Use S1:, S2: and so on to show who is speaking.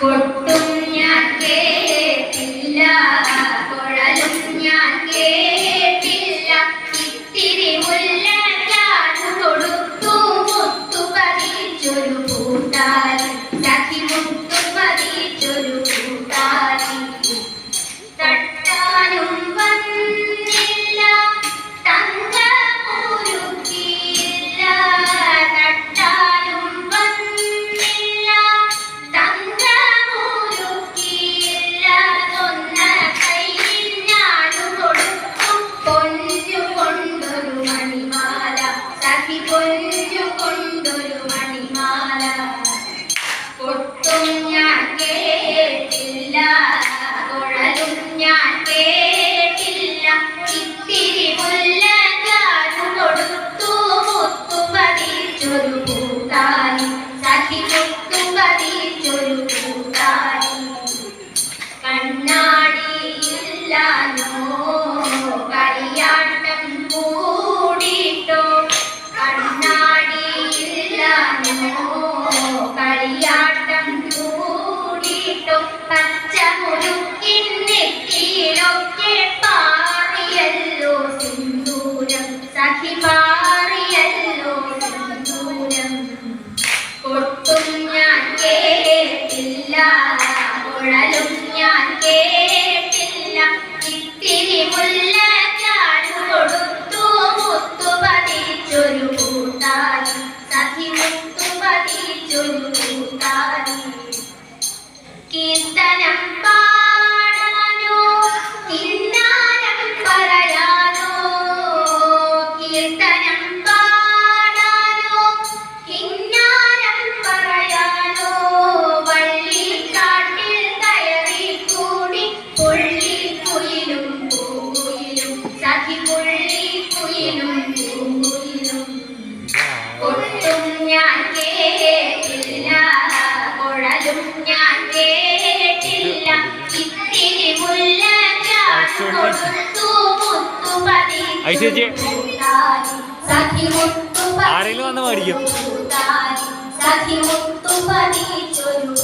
S1: കൊട്ടും 吃个。മുഴലും ഞാൻ കേട്ടില്ല. ഇത്തിരി മുല്ല ചാടു കൊടുത്തു മുത്തു പതിച്ചൊരു കൂട്ടാനും അതും കേട്ടില്ല. ഇത്തിരി മുല്ല കൊടുത്തു മുത്തു
S2: ആരെങ്കിലും വന്ന് മേടിക്കും.
S1: സഖി മുത്തു പതിച്ചൊരു